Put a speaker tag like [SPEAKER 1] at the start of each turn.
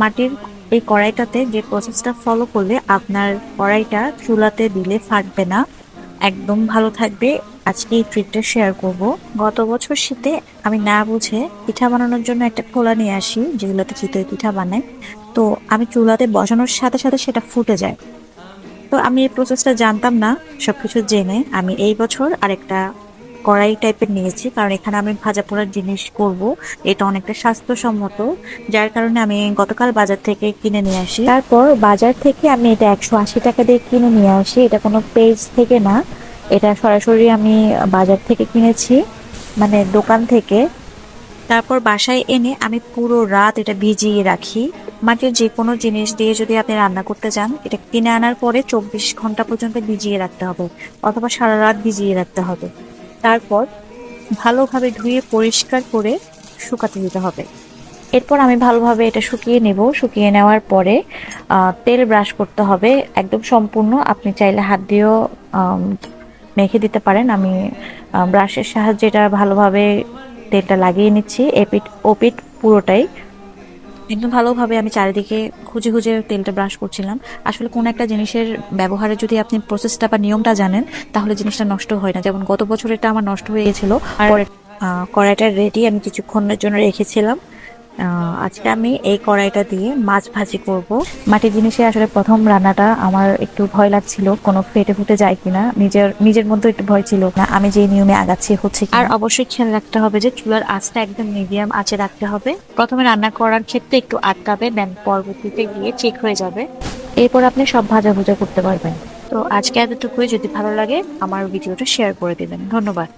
[SPEAKER 1] মাটির এই কড়াইটাতে যে প্রসেসটা ফলো করলে আপনার কড়াইটা চুলাতে দিলে ফাটবে না। একদম ভালো থাকবে। আজকে এই ট্রিকটা শেয়ার করব। গত বছর শীতে আমি না বুঝে পিঠা বানানোর জন্য একটা খোলা নিয়ে আসি, যেগুলোতে চিতই পিঠা বানায় তো আমি চুলাতে বসানোর সাথে সাথে সেটা ফুটে যায়। তো আমি এই প্রসেসটা জানতাম না, সবকিছু জেনে আমি এই বছর আরেকটা কড়াই টাইপের নিয়েছি, কারণ এখানে আমি ভাজা পোড়ার জিনিস করব। এটা অনেকটা স্বাস্থ্যসম্মত, যার কারণে আমি গতকাল বাজার থেকে কিনে নিয়ে আসি। তারপর বাজার থেকে আমি এটা একশো আশি টাকা দিয়ে কিনে নিয়ে আসি। এটা কোনো পেজ থেকে না, এটা সরাসরি আমি বাজার থেকে কিনেছি মানে দোকান থেকে। তারপর বাসায় এনে আমি পুরো রাত এটা ভিজিয়ে রাখি। মাটির যে কোনো জিনিস দিয়ে যদি আপনি রান্না করতে চান, এটা কিনে আনার পরে চব্বিশ ঘণ্টা পর্যন্ত ভিজিয়ে রাখতে হবে, অথবা সারা রাত ভিজিয়ে রাখতে হবে। তারপর ভালোভাবে ধুয়ে পরিষ্কার করে শুকাতে দিতে হবে। এরপর আমি ভালোভাবে এটা শুকিয়ে নেব। শুকিয়ে নেওয়ার পরে তেল ব্রাশ করতে হবে। একদম সম্পূর্ণ। আপনি চাইলে হাত দিয়েও মেখে দিতে পারেন। আমি ব্রাশের সাহায্যে এটা ভালোভাবে তেলটা লাগিয়ে নিচ্ছি। এপিট ওপিট পুরোটাই একদম ভালোভাবে আমি চারিদিকে খুঁজে খুঁজে তেলটা ব্রাশ করছিলাম। আসলে কোন একটা জিনিসের ব্যবহারে যদি আপনি প্রসেসটা বা নিয়মটা জানেন, তাহলে জিনিসটা নষ্ট হয় না। যেমন গত বছর এটা আমার নষ্ট হয়ে গেছিল আর কড়াইটা রেডি আমি কিছুক্ষণের জন্য রেখেছিলাম। আজকে আমি এই কড়াইটা দিয়ে মাছ ভাজি করব। মাটির জিনিসে আসলে প্রথম রান্নাটা আমার একটু ভয় লাগছিল, কোনো ফেটে ফুটে যায় কিনা, নিজের নিজের মধ্যে একটু ভয় ছিল না, আমি যে নিয়মে আগাচ্ছি হচ্ছে আর অবশ্যই খেয়াল রাখতে হবে যে চুলার আঁচটা একদম মিডিয়াম আঁচে রাখতে হবে। প্রথমে রান্না করার ক্ষেত্রে একটু আটকাবে দেন পরবর্তীতে গিয়ে ঠিক হয়ে যাবে। এরপর আপনি সব ভাজা ভুজা করতে পারবেন। তো আজকে এতটুকুই, যদি ভালো লাগে আমার ভিডিওটা শেয়ার করে দেবেন। ধন্যবাদ।